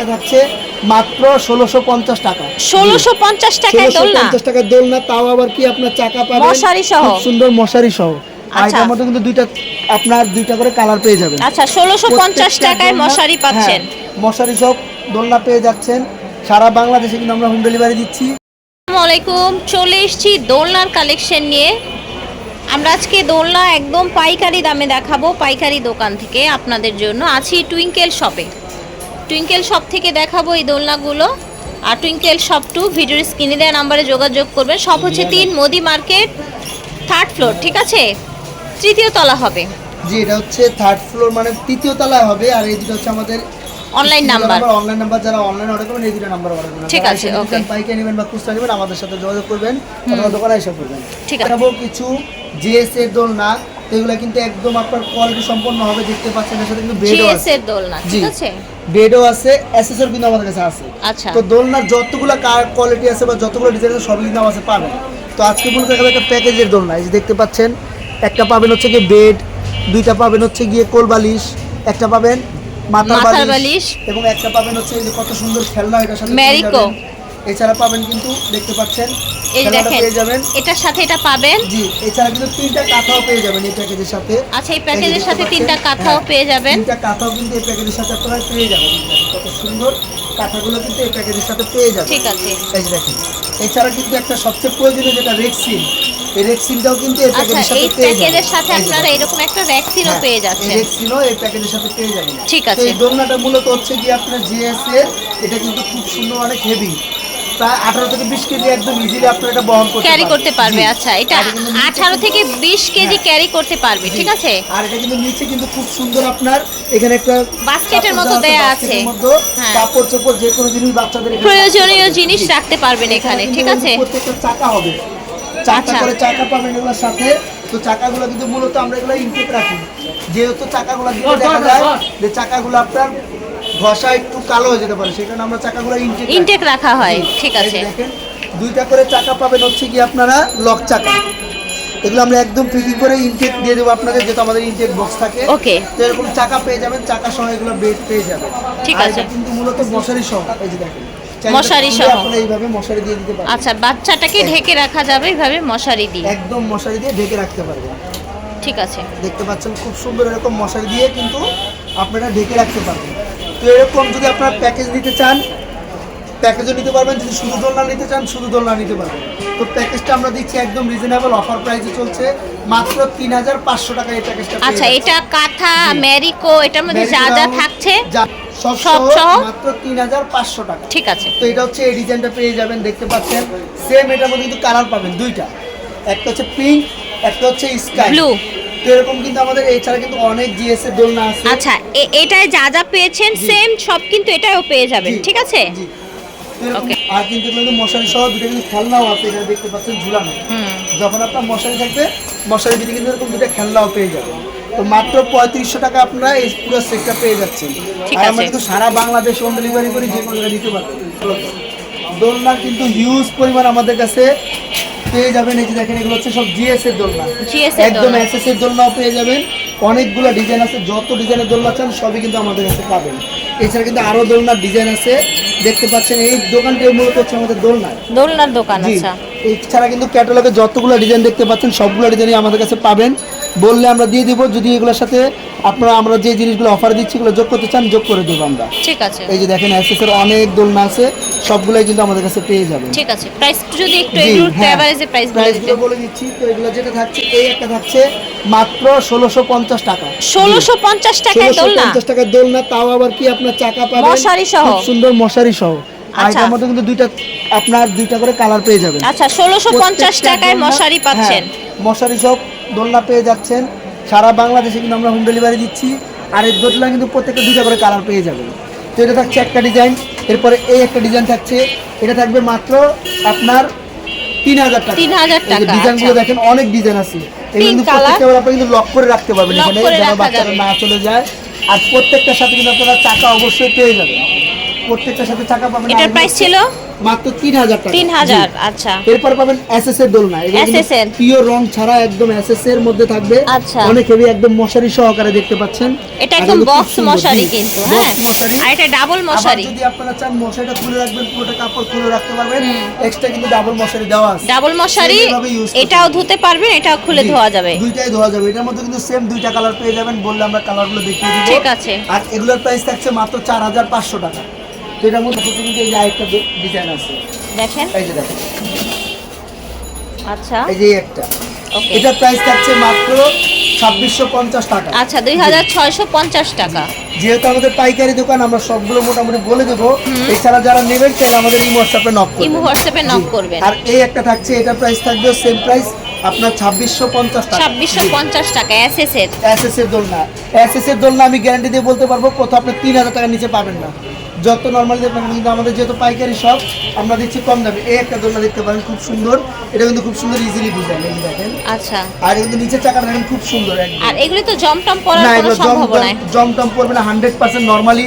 একটা থাকছে মাত্র ষোলোশো পঞ্চাশ টাকা। ষোলোশো পঞ্চাশ টাকায় ষোলোশো দোলনা পঞ্চাশ টাকার দোলনা তাও আবার কি আপনার চাকা পাবেন? মশারি সহ। সুন্দর মশারি সহ। আর আচ্ছা। মধ্যে কিন্তু দুইটা আপনার দুইটা করে কালার পেয়ে যাবেন। আচ্ছা ষোলোশো পঞ্চাশ টাকায় মশারি পাচ্ছেন। হ্যাঁ, মশারি সব দোলনা পেয়ে যাচ্ছেন। সারা বাংলাদেশে কিন্তু আমরা হোম ডেলিভারি দিচ্ছি। আসসালামু আলাইকুম। চলে এসেছি দোলনার কালেকশন নিয়ে। আমরা আজকে দোলনা একদম পাইকারি দামে দেখাবো পাইকারি দোকান থেকে আপনাদের জন্য। আছি টুইঙ্কেল শপে টুইঙ্কেল শপ থেকে দেখাবো এই দোলনাগুলো। আর টুইঙ্কেল শপ টু ভিডিওর স্ক্রিনে দেওয়া নাম্বারে যোগাযোগ করবেন। সব হচ্ছে তিন মোদি মার্কেট থার্ড ফ্লোর ঠিক আছে? তৃতীয় তলা হবে। জি এটা হচ্ছে থার্ড ফ্লোর মানে তৃতীয় তলায় হবে। আর এই দুটো হচ্ছে আমাদের অনলাইন নাম্বার অনলাইন নাম্বার যারা অনলাইন অর্ডার করবেন এই দুটো নাম্বার অর্ডার করবেন। ঠিক আছে. চান, পাইকারি নেবেন বা খুচরা নেবেন আমাদের সাথে যোগাযোগ করবেন অথবা দোকানে এসে করবেন। ঠিক আছে। কিছু জিএস এর দোলনা। এগুলো কিন্তু একদম আপনার কোয়ালিটি সম্পন্ন হবে দেখতে পাচ্ছেন এর সাথে কিন্তু জিএস আছে। এর দোলনা ঠিক আছে? বেডও আছে অ্যাসেসর কিন্তু আমাদের কাছে আছে। আচ্ছা। তো দোলনার যতগুলো কোয়ালিটি আছে বা যতগুলো ডিজাইন আছে সবই কিন্তু আমার কাছে পাবেন। তো আজকে মূলত দেখাবো একটা প্যাকেজের দোলনা। এই যে দেখতে পাচ্ছেন একটা পাবেন হচ্ছে গিয়ে বেড দুইটা পাবেন হচ্ছে গিয়ে কোল বালিশ একটা পাবেন মাথার বালিশ বালিশ। এবং একটা পাবেন হচ্ছে কত সুন্দর খেলনা এটা সাথে ম্যারিকো। এছাড়া পাবেন কিন্তু দেখতে পাচ্ছেন এই যে দেখেন পেয়ে যাবেন। এটার সাথে এটা পাবেন। জি এছাড়া কিন্তু তিনটা কাঁথাও পেয়ে যাবেন এই প্যাকেজের সাথে। আচ্ছা এই যে প্যাকেজের সাথে তিনটা কাঁথাও হ্যাঁ, পেয়ে যাবেন। তিনটা কাঁথাও কিন্তু এই প্যাকেজের সাথে আপনারা পেয়ে যাবেন। কত সুন্দর। কাঁথাগুলো কিন্তু এই প্যাকেজের সাথে পেয়ে যাবেন। ঠিক আছে। এই যে দেখেন এছাড়া কিন্তু একটা সবচেয়ে প্রয়োজনীয় যেটা রেক্সিন এই রেক্সিনটাও কিন্তু এই আচ্ছা প্যাকেজের সাথে পেয়ে যাবেন। প্যাকেজের সাথে আপনারা এরকম একটা ভ্যাকসিনও হ্যাঁ, পেয়ে যাচ্ছেন। রেক্সিনও এই প্যাকেজের সাথে পেয়ে যাবেন। ঠিক আছে এই দোলনাটা মূলত হচ্ছে কি আপনার জিএস এর এটা কিন্তু খুব সুন্দর অনেক হেভি প্রায় থেকে বিশ কেজি একদম ইজিলি আপনার এটা বহন করতে ক্যারি করতে পারবে। আচ্ছা এটা থেকে বিশ কেজি হ্যাঁ। ক্যারি করতে পারবে ঠিক আছে? আর এটা কিন্তু নিচে কিন্তু খুব সুন্দর আপনার এখানে একটা বাস্কেটের মতো দেয়া আছে। হ্যাঁ। কাপড় চোপড় যে কোনো জিনিস বাচ্চাদের প্রয়োজনীয় জিনিস রাখতে পারবেন এখানে ঠিক আছে? প্রত্যেকটা চাকা হবে। চাকা আচ্ছা। করে চাকা পাবেন এগুলোর সাথে। তো চাকাগুলো কিন্তু মূলত আমরা এগুলো ইনটেক রাখি। যেহেতু চাকাগুলো দেখা যায় যে চাকাগুলো আপনার ঘষা একটু কালো হয়ে যেতে পারে কারণে আমরা চাকাগুলো ইনটেক ইনটেক রাখা হয় ঠিক আছে। দেখেন দুইটা করে চাকা পাবেন হচ্ছে কি আপনারা লক চাকা। এগুলো আমরা একদম ফিটিং করে ইনটেক দিয়ে দেবো আপনাদের যেহেতু আমাদের ইনটেক বক্স থাকে। ওকে। তো এরকম চাকা পেয়ে যাবেন চাকা সহ এগুলো বেড পেয়ে যাবেন। ঠিক আছে। কিন্তু মূলত মশারি সহ এই যে দেখেন। মশারি সহ। এইভাবে মশারি দিয়ে দিতে পারেন আচ্ছা বাচ্চাটাকে ঢেকে রাখা যাবে এইভাবে মশারি দিয়ে। একদম মশারি দিয়ে ঢেকে রাখতে পারবেন। ঠিক আছে। দেখতে পাচ্ছেন খুব সুন্দর এরকম মশারি দিয়ে কিন্তু আপনারা ঢেকে রাখতে পারবেন। তো এরকম যদি আপনারা প্যাকেজ নিতে চান প্যাকেজও নিতে পারবেন যদি শুধু দোলনা নিতে চান শুধু দোলনা নিতে পারবেন তো প্যাকেজটা আমরা দিচ্ছি একদম রিজনেবল অফার প্রাইসে চলছে মাত্র তিন হাজার পাঁচশো টাকা এই প্যাকেজটা আচ্ছা এটা কাঁথা জি। ম্যারিকো এটার মধ্যে যা যা থাকছে সব সহ? মাত্র টাকা ঠিক আছে তো এটা হচ্ছে এই ডিজাইনটা পেয়ে যাবেন দেখতে পাচ্ছেন সেম এটার মধ্যে কিন্তু কালার পাবেন দুইটা একটা হচ্ছে পিঙ্ক একটা হচ্ছে স্কাই Blue। তো এরকম কিন্তু আমাদের এছাড়া কিন্তু অনেক জিএস এর দোলনা আছে। আচ্ছা এটায় যা যা পেয়েছেন সেম সব কিন্তু এটাও পেয়ে যাবেন ঠিক আছে? Okay. আর কিন্তু কিন্তু মশারি সহ দুটো কিন্তু খেলনাও আছে এটা দেখতে পাচ্ছেন ঝুলানো। যখন আপনার মশারি থাকবে মশারি দিকে কিন্তু এরকম দুটো খেলনাও পেয়ে যাবেন। তো মাত্র পঁয়ত্রিশশো টাকা আপনারা এই পুরো সেটটা পেয়ে যাচ্ছেন। আর আমরা কিন্তু সারা বাংলাদেশ হোম ডেলিভারি করি যে কোনো জায়গায় দিতে পারবেন। দোলনা কিন্তু হিউজ পরিমাণ আমাদের কাছে পেয়ে যাবেন এই যে দেখেন এগুলো হচ্ছে সব জিএস এর দোলনা। একদম। এসএস এর দোলনাও পেয়ে যাবেন। অনেকগুলো ডিজাইন আছে যত ডিজাইনের দোলনা চান সবই কিন্তু আমাদের কাছে পাবেন। এছাড়া কিন্তু আরও দোলনার ডিজাইন আছে। দেখতে পাচ্ছেন এই দোকানটি মূলত হচ্ছে আমাদের দোলনা। দোলনার দোকান আচ্ছা। এছাড়া কিন্তু ক্যাটালগে যতগুলো ডিজাইন দেখতে পাচ্ছেন সবগুলো ডিজাইনই আমাদের কাছে পাবেন। বললে আমরা দিয়ে দিব যদি এগুলোর সাথে আপনারা আমরা যে জিনিসগুলো অফার দিচ্ছি এগুলো যোগ করতে চান যোগ করে দেবো আমরা। ঠিক আছে। এই যে দেখেন এসএসের অনেক দোলনা আছে সবগুলোই কিন্তু আমাদের কাছে পেয়ে যাবেন। ঠিক আছে প্রাইস যদি একটু একটু হ্যাঁ। এভারেজে প্রাইস বলে দিচ্ছি তো এগুলো যেটা থাকছে এই একটা থাকছে মাত্র ষোলোশো পঞ্চাশ টাকা। ষোলোশো পঞ্চাশ টাকায় দোলনা পঞ্চাশ টাকার দোলনা তাও আবার কি আপনার চাকা পাবেন? মশারি সহ। খুব সুন্দর মশারি সহ। আর আচ্ছা। মধ্যে কিন্তু দুইটা আপনার দুইটা করে কালার পেয়ে যাবেন। আচ্ছা ষোলোশো পঞ্চাশ প্রত্যেকটা টাকায় মশারি পাচ্ছেন। হ্যাঁ, মশারি সব দোলনা পেয়ে যাচ্ছেন। সারা বাংলাদেশে কিন্তু আমরা হোম ডেলিভারি দিচ্ছি। আর এই দোলনা কিন্তু প্রত্যেকটা দুইটা করে কালার পেয়ে যাবেন তো এটা থাকছে একটা ডিজাইন এরপরে এই একটা ডিজাইন থাকছে। এটা থাকবে মাত্র আপনার তিন হাজার টাকা। 3000 টাকা, ডিজাইনগুলো আচ্ছা। দেখেন অনেক ডিজাইন আছে। এগুলো কিন্তু প্রত্যেকটা আপনি কিন্তু লক করে রাখতে পারবেন এখানে যেন বাচ্চারা না চলে যায়। আর প্রত্যেকটার সাথে কিন্তু আপনারা চাকা অবশ্যই পেয়ে যাবেন। প্রত্যেকটার সাথে চাকা পাবেন। এটার প্রাইস ছিল? মাত্র তিন হাজার টাকা। তিন হাজার জি। আচ্ছা। এরপর পাবেন এসএস এর দোলনা। এর। পিওর রং ছাড়া একদম এসএস এর মধ্যে থাকবে। আচ্ছা। অনেক হেভি একদম মশারি সহকারে দেখতে পাচ্ছেন। এটা একদম বক্স মশারি কিন্তু হ্যাঁ। আর এটা ডাবল মশারি। যদি আপনারা চান মশারিটা খুলে রাখবেন পুরোটা কাপড় খুলে রাখতে পারবেন। এক্সট্রা কিন্তু ডাবল মশারি দেওয়া আছে। ডাবল মশারি এটাও ধুতে পারবেন এটাও খুলে ধোয়া যাবে। দুইটাই ধোয়া যাবে। এটার মধ্যে কিন্তু সেম দুইটা কালার পেয়ে যাবেন বললে আমরা কালারগুলো দেখিয়ে দিব। ঠিক আছে। আর এগুলোর প্রাইস থাকছে মাত্র চার হাজার পাঁচশো টাকা। মধ্যে হচ্ছে কিন্তু এই যে আরেকটা ডিজাইন আছে। দেখেন। এই যে দেখেন। আচ্ছা। এই যে একটা। প্রাইস থাকছে মাত্র ছাব্বিশশো পঞ্চাশ টাকা। আচ্ছা দুই হাজার ছয়শো পঞ্চাশ টাকা। যেহেতু আমাদের পাইকারি দোকান আমরা সবগুলো মোটামুটি বলে দেবো। এছাড়া যারা নেবেন চাইলে আমাদের এই হোয়াটসঅ্যাপে নক করবেন। ইমো হোয়াটসঅ্যাপে নক করবেন। আর এই একটা থাকছে এটার প্রাইস থাকবে সেম প্রাইস আপনার ছাব্বিশশো পঞ্চাশ টাকা। ছাব্বিশশো পঞ্চাশ টাকা এর। এসএস এর দোলনা। এসএস এর দোলনা আমি গ্যারান্টি দিয়ে বলতে পারব কোথাও আপনি তিন হাজার টাকার নিচে পাবেন না। যত নর্মালি দেখবেন কিন্তু আমাদের যেহেতু পাইকারি সব আমরা দিচ্ছি কম দামে। এই একটা দোলনা দেখতে পারেন খুব সুন্দর। এটা কিন্তু খুব সুন্দর ইজিলি ডিজাইন এই দেখেন। আচ্ছা। আর কিন্তু নিচের চাকাটা দেখেন খুব সুন্দর একদম। আর এগুলি তো জমটম টম পরার কোনো সম্ভাবনা নাই। জম টম পরবে না হান্ড্রেড পার্সেন্ট নর্মালি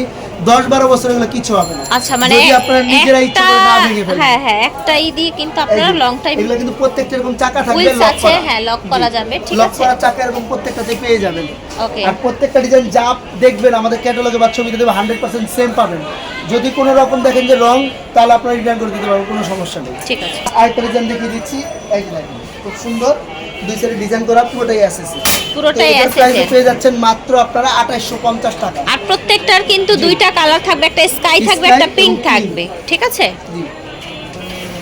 দশ বারো বছর এগুলো কিছু হবে না। আচ্ছা মানে যদি আপনারা নিজেরা ইচ্ছা করে না ভেঙে ফেলেন। হ্যাঁ হ্যাঁ একটা ই দিয়ে কিন্তু আপনারা লং টাইম এগুলো কিন্তু প্রত্যেকটা এরকম চাকা থাকবে লক আছে হ্যাঁ লক করা যাবে ঠিক আছে? লক করা চাকা এরকম প্রত্যেকটাতে পেয়ে যাবেন। ওকে। আর প্রত্যেকটা ডিজাইন যা দেখবেন আমাদের ক্যাটালগে বা ছবিতে দেবে হান্ড্রেড পার্সেন্ট সেম পাবেন। যদি কোনো রকম দেখেন যে রং তাহলে আপনারা রিটার্ন করে দিতে পারবেন কোনো সমস্যা নেই। ঠিক আছে। আরেকটা ডিজাইন দেখিয়ে দিচ্ছি এই দেখেন খুব সুন্দর। দুই সাইডে ডিজাইন করা পুরোটাই পুরোটাই পেয়ে যাচ্ছেন মাত্র আপনারা আঠাইশশো পঞ্চাশ টাকা। আর প্রত্যেকটার কিন্তু দুইটা কালার থাকবে একটা স্কাই থাকবে একটা পিঙ্ক থাকবে। ঠিক আছে? জি।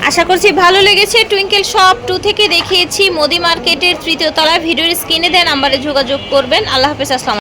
আশা করছি ভালো লেগেছে। টুইঙ্কেল শপ টু থেকে দেখিয়েছি মোদি মার্কেটের তৃতীয় তলায়। ভিডিওর স্ক্রিনে দেন নাম্বারে যোগাযোগ করবেন। আল্লাহ হাফেজ আসসালাম